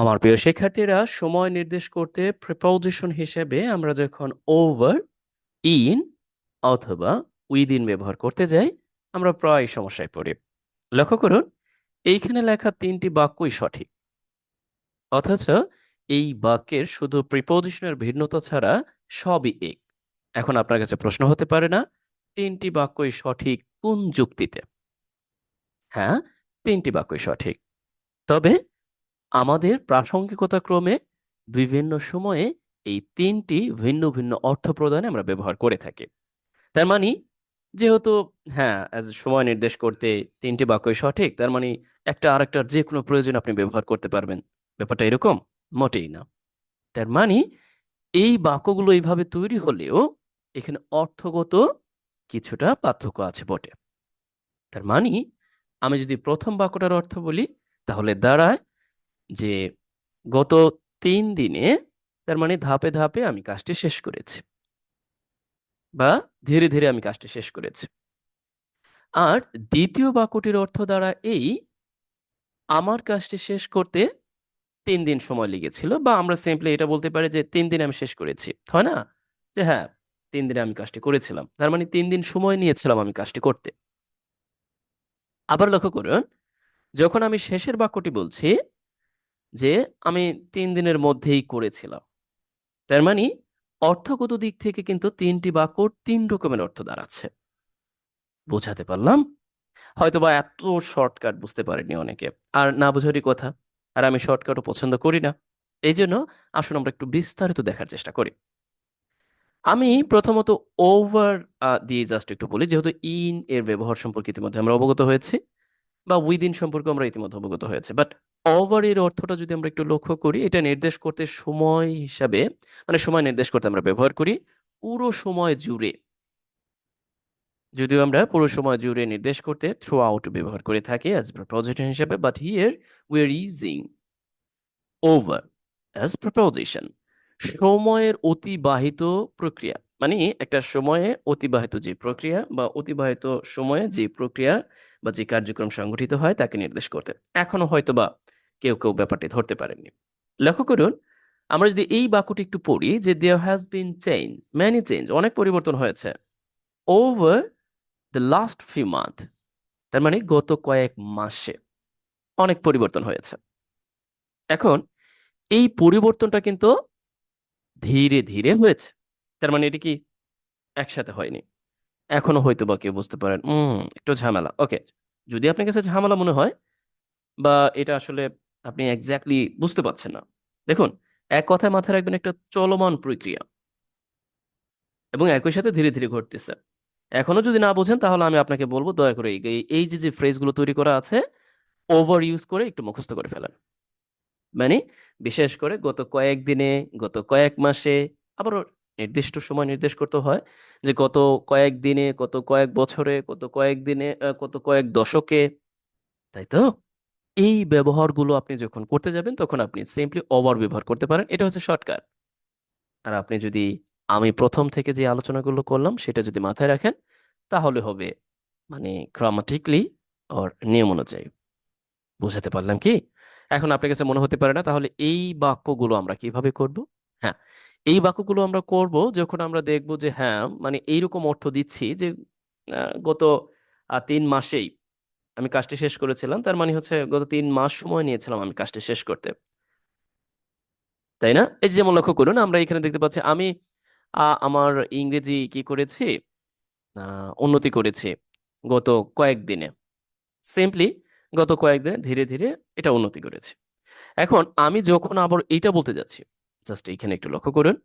আমার প্রিয় শিক্ষার্থীরা, সময় নির্দেশ করতে প্রিপোজিশন হিসেবে আমরা যখন ওভার ইন অথবা উইদিন ব্যবহার করতে যাই, আমরা প্রায় সমস্যায় পড়ি। লক্ষ্য করুন, এইখানে লেখা তিনটি বাক্যই সঠিক। অথচ এই বাক্যের শুধু প্রিপোজিশনের ভিন্নতা ছাড়া সবই এক। এখন আপনার কাছে প্রশ্ন হতে পারে না, তিনটি বাক্যই সঠিক কোন যুক্তিতে? হ্যাঁ তিনটি বাক্যই সঠিক। তবে আমাদের প্রাসঙ্গিকতা ক্রমে বিভিন্ন সময়ে এই তিনটি ভিন্ন ভিন্ন অর্থ প্রদানে আমরা ব্যবহার করে থাকি। তার মানে যেহেতু হ্যাঁ সময় নির্দেশ করতে তিনটি বাক্যই সঠিক, তার মানে একটা আরেকটার যে কোনো প্রয়োজন আপনি ব্যবহার করতে পারবেন। ব্যাপারটা এরকম? মোটেই না। তার মানে এই বাক্যগুলো এইভাবে তৈরি হলেও এখানে অর্থগত কিছুটা পার্থক্য আছে বটে। তার মানে আমি যদি প্রথম বাক্যটার অর্থ বলি, তাহলে দাঁড়ায় যে গত তিন দিনে তার মানে ধাপে ধাপে আমি কাজটি শেষ করেছি। বা ধীরে ধীরে আমি কাজটি শেষ করেছি। আর দ্বিতীয় বাক্যটির অর্থ দ্বারা এই আমার কাজটি শেষ করতে তিন দিন সময় লেগেছিল বা আমরা সিম্পলি এটা বলতে পারি যে তিন দিন আমি শেষ করেছি। হয় না? যে হ্যাঁ তিন দিনে আমি কাজটি করেছিলাম। তার মানে তিন দিন সময় নিয়েছিলাম আমি কাজটি করতে। আবার লক্ষ্য করুন, যখন আমি শেষের বাক্যটি বলছি যে আমি তিন দিনের মধ্যেই করেছিলাম। তার মানে অর্থগত দিক থেকে কিন্তু তিনটি বাক্যর তিন রকমের অর্থ দাঁড়াচ্ছে। বোঝাতে পারলাম? হয়তো বা এত শর্টকাট বুঝতে পারেনি অনেকে। আর না বোঝারই কথা। আর আমি শর্টকাটও পছন্দ করি না। এই জন্য আসুন আমরা একটু বিস্তারিত দেখার চেষ্টা করি। আমি প্রথমত ওভার দিয়ে জাস্ট একটু বলি যেহেতু ইন এর ব্যবহার সম্পর্কে ইতিমধ্যে আমরা অবগত হয়েছি বা উইদিন সম্পর্কে আমরা ইতিমধ্যে অবগত হয়েছে। বাট ওভার এর অর্থটা যদি আমরা একটু লক্ষ্য করি, এটা নির্দেশ করতে সময় হিসাবে মানে সময় নির্দেশ করতে আমরা ব্যবহার করি পুরো সময় জুড়ে। যদিও আমরা পুরো সময় জুড়ে নির্দেশ করতে থ্রু আউট ব্যবহার করে থাকি অ্যাজ প্রপোজিশন হিসাবে but here we are using over as proposition সময়ের অতিবাহিত প্রক্রিয়া মানে একটা সময়ে অতিবাহিত যে প্রক্রিয়া বা অতিবাহিত সময়ে যে প্রক্রিয়া বা যে কার্যক্রম সংগঠিত হয়, তাকে নির্দেশ করতে। এখনও হয়তো বা কেউ কেউ ব্যাপারটি ধরতে পারেননি। লক্ষ্য করুন, আমরা যদি এই বাক্যটি একটু পড়ি যে there has been change many change অনেক পরিবর্তন হয়েছে over the last few month তার মানে গত কয়েক মাসে অনেক পরিবর্তন হয়েছে। এখন এই পরিবর্তনটা কিন্তু ধীরে ধীরে হয়েছে। তার মানে এটি কি একসাথে হয়নি? এখনও হয়তো বা কেউ বুঝতে পারেন একটু ঝামেলা। ওকে, যদি আপনার কাছে ঝামেলা মনে হয় বা এটা আসলে আপনি এক্স্যাক্টলি বুঝতে পারছেন না। দেখুন, এক কথায় মাথায় রাখবেন একটা চলমান প্রক্রিয়া। এবং একই সাথে ধীরে ধীরে ঘটতেছে। এখনও যদি না বোঝেন, তাহলে আমি আপনাকে বলব, দয়া করে এই যে যে ফ্রেজগুলো তৈরি করা আছে ওভার ইউজ করে একটু মুখস্থ করে ফেলেন। মানে বিশেষ করে গত কয়েক দিনে, গত কয়েক মাসে আবারও নির্দিষ্ট সময় নির্দেশ করতে হয় যে গত কয়েক দিনে কত কয়েক বছরে কত কয়েক দিনে কত কয়েক দশকে, তাই তো? এই ব্যবহারগুলো আপনি যখন করতে যাবেন, তখন আপনি সিম্পলি ওভার ব্যবহার করতে পারেন। এটা হচ্ছে শর্টকাট আর আপনি যদি আমি প্রথম থেকে যে আলোচনাগুলো করলাম, সেটা যদি মাথায় রাখেন, তাহলে হবে মানে গ্রামাটিকলি ওর নিয়ম অনুযায়ী। বুঝাতে পারলাম কি? এখন আপনার কাছে মনে হতে পারে না, তাহলে এই বাক্যগুলো আমরা কীভাবে করব? হ্যাঁ এই বাক্যগুলো আমরা করব যখন আমরা দেখব যে হ্যাঁ মানে এইরকম অর্থ দিচ্ছি যে গত তিন মাসেই আমি কাজটি শেষ করেছিলাম। তার মানে হচ্ছে গত তিন মাস সময় নিয়েছিলাম আমি কাজটি শেষ করতে। তাই না? এই যেমন লক্ষ্য করুন, আমরা এখানে দেখতে পাচ্ছি আমি আমার ইংরেজি কি করেছি? উন্নতি করেছি গত কয়েকদিনে সিম্পলি গত কয়েকদিনে ধীরে ধীরে এটা উন্নতি করেছে। এখন আমি যখন আবার এইটা বলতে যাচ্ছি জাস্ট এইখানে একটু লক্ষ্য করুন।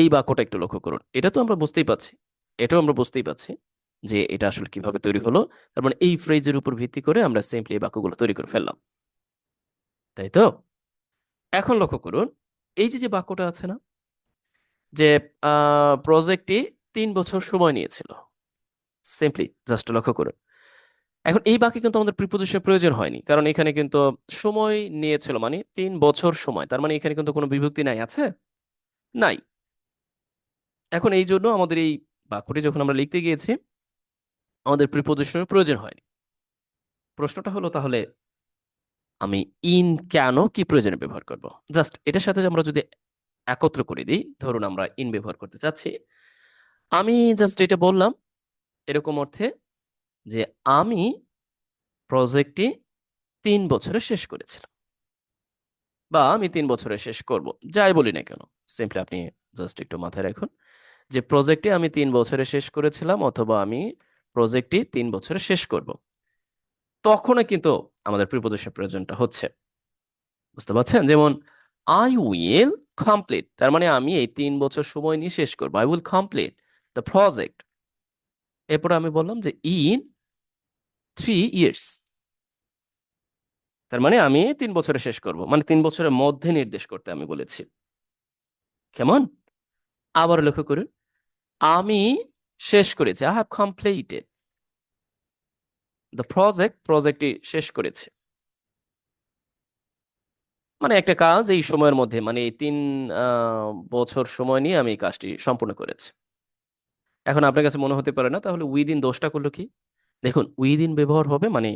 এই বাক্যটা একটু লক্ষ্য করুন। এটা তো আমরা বুঝতেই পাচ্ছি এটাও আমরা বুঝতেই পাচ্ছি যে এটা আসলে কীভাবে তৈরি হলো। তার মানে এই ফ্রেজের উপর ভিত্তি করে আমরা সিম্পলি এই বাক্যগুলো তৈরি করে ফেললাম। তাই তো? এখন লক্ষ্য করুন, এই যে যে বাক্যটা আছে না, যে প্রজেক্টটি তিন বছর সময় নিয়েছিল। সিম্পলি জাস্ট লক্ষ্য করুন। এখন এই বাক্যে কিন্তু আমাদের প্রিপোজিশনের প্রয়োজন হয়নি। কারণ এখানে কিন্তু সময় নিয়েছিল মানে তিন বছর সময়। তার মানে এখানে কিন্তু কোনো বিভক্তি নাই, আছে? নাই। এখন এই জন্য আমাদের এই বাক্যটি যখন আমরা লিখতে গিয়েছি আমাদের প্রিপোজিশনের প্রয়োজন হয়নি। প্রশ্নটা হলো তাহলে, আমি ইন কেন কি প্রয়োজনে ব্যবহার করব? জাস্ট এটার সাথে আমরা যদি একত্র করে দিই, ধরুন আমরা ইন ব্যবহার করতে চাচ্ছি, আমি জাস্ট এটা বললাম, এরকম অর্থে যে আমি প্রজেক্টটি তিন বছরে শেষ করেছিলাম। বা আমি তিন বছরে শেষ করব, যাই বলি না কেন। সিম্পলি আপনি জাস্ট একটু মাথায় রাখুন যে প্রজেক্টটি আমি তিন বছরে শেষ করেছিলাম, অথবা আমি প্রজেক্টটি তিন বছরে শেষ করব। তখনও কিন্তু আমাদের প্রিপোজিশন প্রয়োজনটা হচ্ছে। বুঝতে পারছেন? যেমন আই উইল কমপ্লিট তার মানে আমি এই তিন বছর সময় নিয়ে শেষ করব। I will complete the project এরপরে আমি বললাম যে ইন থ্রি ইয়ার্স তার মানে আমি তিন বছরে শেষ করব। মানে তিন বছরের মধ্যে নির্দেশ করতে আমি বলেছি। কেমন? আবার লক্ষ্য করুন। আমি শেষ করেছি। I have completed the project প্রজেক্টটি শেষ করেছে। মানে একটা কাজ এই সময়ের মধ্যে মানে এই তিন বছর সময় নিয়ে আমি এই কাজটি সম্পূর্ণ করেছি। এখন আপনার কাছে মনে হতে পারে না, তাহলে উইদিন দোষটা করল কি? দেখুন উইদিন ব্যবহার হবে মানে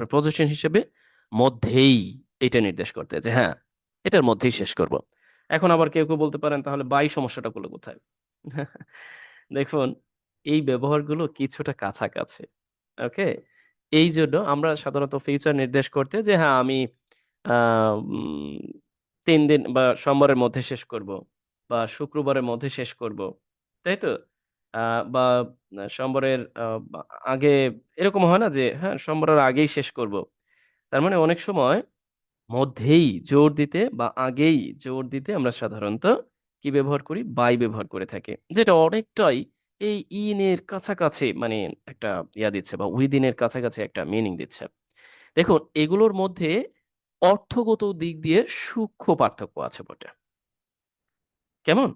প্রপোজিশন হিসেবে মধ্যেই এটা নির্দেশ করতে যে হ্যাঁ এটার মধ্যেই শেষ করব। এখন আবার কেউ কেউ বলতে পারেন, তাহলে বাই সমস্যাটা করল কোথায়? দেখুন এই ব্যবহারগুলো কিছুটা কাছাকাছি, ওকে? এই জন্য আমরা সাধারণত ফিউচার নির্দেশ করতে যে হ্যাঁ আমি তিন দিন বা সোমবারের মধ্যে শেষ করব বা শুক্রবারের মধ্যে শেষ করব। তাই তো? বা সোমবারের আগে এরকম হয় না যে হ্যাঁ সোমবারের আগেই শেষ করব। তার মানে অনেক সময় মধ্যেই জোর দিতে বা আগেই জোর দিতে আমরা সাধারণত কি ব্যবহার করি? বাই ব্যবহার করে থাকি। যেটা অনেকটাই এই ইন এর কাছাকাছি মানে একটা ইয়া দিচ্ছে বা উইদিনের কাছাকাছি একটা মিনিং দিচ্ছে। দেখুন, এগুলোর মধ্যে অর্থগত দিক দিয়ে সূক্ষ্ম পার্থক্য আছে বটে। কেমন?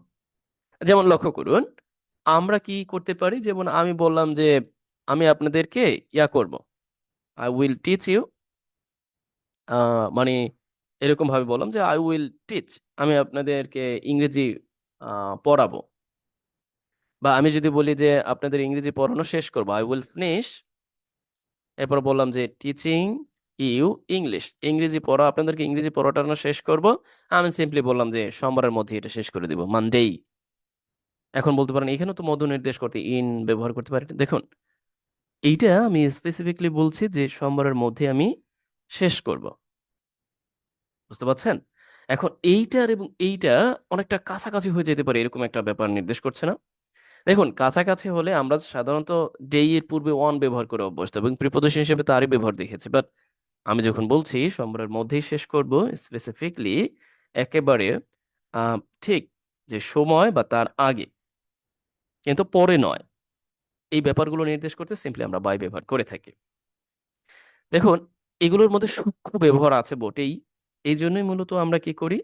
যেমন লক্ষ্য করুন, আমরা কি করতে পারি? যেমন আমি বললাম যে, আমি আপনাদেরকে ইয়া করব। আই উইল টিচ ইউ মানে এরকম ভাবে বললাম যে আই উইল টিচ আমি আপনাদেরকে ইংরেজি পড়াবো। বা আমি যদি বলি যে আপনাদের ইংরেজি পড়ানো শেষ করব আই উইল ফিনিশ এরপর বললাম যে টিচিং ইউ ইংলিশ ইংরেজি পড়া, আপনাদেরকে ইংরেজি পড়াটানো শেষ করব, আমি সিম্পলি বললাম যে সোমবারের মধ্যে এটা শেষ করে দিব মানডেই এখন বলতে পারেন, এখানেও তো মধু নির্দেশ করতে ইন ব্যবহার করতে পারেন। দেখুন, এইটা আমি স্পেসিফিকলি বলছি যে সোমবারের মধ্যে আমি শেষ করব। বুঝতে পারছেন? এখন এইটার এবং এইটা অনেকটা কাছাকাছি হয়ে যেতে পারে, এরকম একটা ব্যাপার নির্দেশ করছে না? দেখুন, কাছাকাছি হলে আমরা সাধারণত ডে এর পূর্বে ওয়ান ব্যবহার করে অভ্যস্ত এবং প্রিপোজিশন হিসেবে তারই ব্যবহার দেখেছি। বাট আমি যখন বলছি, সোমবারের মধ্যেই শেষ করব স্পেসিফিকলি একেবারে ঠিক যে সময় বা তার আগে, কিন্তু পরে নয়। এই ব্যাপারগুলো নির্দেশ করতে সিম্পলি আমরা বাই ব্যবহার করে থাকি। দেখুন, এগুলোর মধ্যে সূক্ষ্ম ব্যবহার আছে বটেই। এই জন্যই মূলত আমরা কি করি?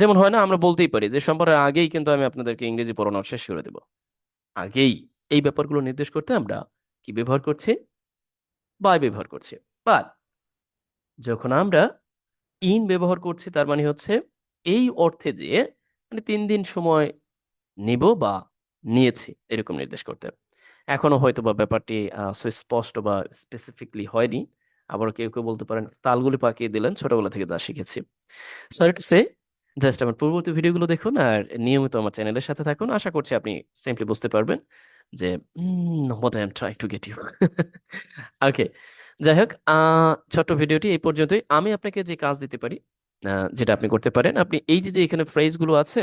যেমন হয় না, আমরা বলতেই পারি যে সোমবারের আগেই কিন্তু আমি আপনাদেরকে ইংরেজি পড়ানো শেষ করে দেব। আগেই এই ব্যাপারগুলো নির্দেশ করতে আমরা কি ব্যবহার করছি? বাই ব্যবহার করছি। বাট যখন আমরা ইন ব্যবহার করছি, তার মানে হচ্ছে এই অর্থে যে মানে তিন দিন সময় নিব বা নিয়েছি এরকম নির্দেশ করতে। এখনও হয়তো বা ব্যাপারটি সুস্পষ্ট বা স্পেসিফিকলি হয়নি। আবার কেউ কেউ বলতে পারেন, তালগুলি পাকিয়ে দিলেন, ছোটবেলা থেকে যা শিখেছি। সরি টু সে জাস্ট আমার পূর্ববর্তী ভিডিওগুলো দেখুন আর নিয়মিত আমার চ্যানেলের সাথে থাকুন। আশা করছি আপনি সিম্পলি বুঝতে পারবেন যে I am try to get you okay যাই হোক ছোট্ট ভিডিওটি এই পর্যন্তই। আমি আপনাকে যে কাজ দিতে পারি যেটা আপনি করতে পারেন, আপনি এই যে যে এখানে ফ্রেজগুলো আছে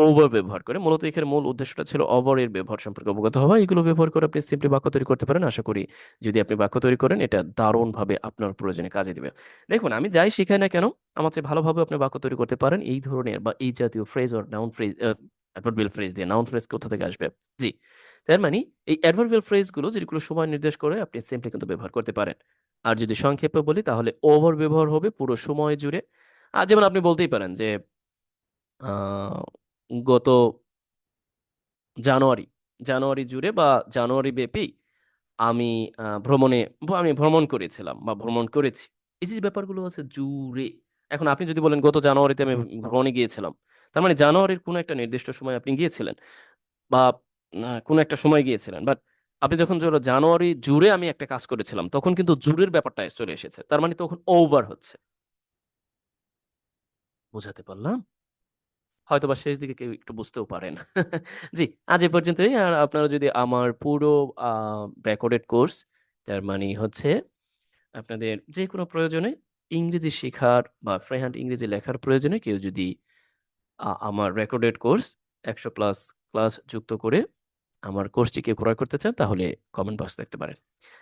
ওভার ব্যবহার করে। মূলত এখানে মূল উদ্দেশ্যটা ছিল ওভার এর ব্যবহার সম্পর্কে অবগত হওয়া। এগুলো ব্যবহার করে আপনি সিম্পলি বাক্য তৈরি করতে পারেন। আশা করি যদি আপনি বাক্য তৈরি করেন, এটা দারুণভাবে আপনার প্রয়োজনে কাজে দিবে। দেখুন, আমি যাই শিখাই না কেন, আমার চেয়ে ভালোভাবে আপনি বাক্য তৈরি করতে পারেন। এই ধরনের বা এই জাতীয় phrase or noun phrase adverbial phrase দিয়ে নাউন ফ্রেজ কোথা থেকে আসবে? জি, তার মানে এই অ্যাডভার্বিয়াল ফ্রেজগুলো যেগুলো সময় নির্দেশ করে, আপনি সিম্পলি কিন্তু ব্যবহার করতে পারেন। আর যদি সংক্ষেপে বলি, তাহলে ওভার ব্যবহার হবে পুরো সময় জুড়ে। আর যেমন আপনি বলতেই পারেন যে গত জানুয়ারি জানুয়ারি জুড়ে বা জানুয়ারি ব্যাপী আমি ভ্রমণে আমি ভ্রমণ করেছিলাম বা ভ্রমণ করেছি। এই যে ব্যাপারগুলো আছে জুড়ে এখন আপনি যদি বলেন গত জানুয়ারিতে আমি ভ্রমণে গিয়েছিলাম তার মানে জানুয়ারির কোনো একটা নির্দিষ্ট সময় আপনি গিয়েছিলেন বা কোনো একটা সময় গিয়েছিলেন বাট আপনি যখন জানুয়ারি জুড়ে আমি একটা কাজ করেছিলাম তখন কিন্তু জুড়ের ব্যাপারটা চলে এসেছে তার মানে তখন ওভার হচ্ছে। বোঝাতে পারলাম? হয়তোবা শেষ দিকে কেউ একটু বুঝতেও পারেন। জি, আজ এ পর্যন্তই। আর আপনারা যদি আমার পুরো রেকর্ডেড কোর্স, তার মানে হচ্ছে আপনাদের যে কোনো প্রয়োজনে ইংরেজি শেখার বা ফ্রিহ্যান্ড ইংরেজি লেখার প্রয়োজনে কেউ যদি আমার রেকর্ডেড কোর্স একশো প্লাস ক্লাস যুক্ত করে আমার কোর্সটি কেউ ক্রয় করতে চান, তাহলে কমেন্ট বক্স দেখতে পারেন।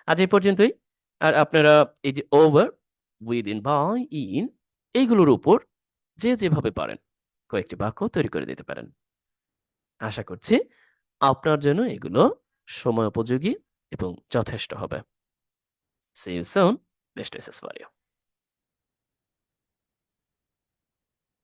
আজ এই পর্যন্তই। আর আপনারা এই যে ওভার উইদিন বা ইন এইগুলোর উপর যে যেভাবে পারেন। কয়েকটি বাক্য তৈরি করে দিতে পারেন। আশা করছি আপনার জন্য এগুলো সময় উপযোগী এবং যথেষ্ট হবে। See you best wishes for you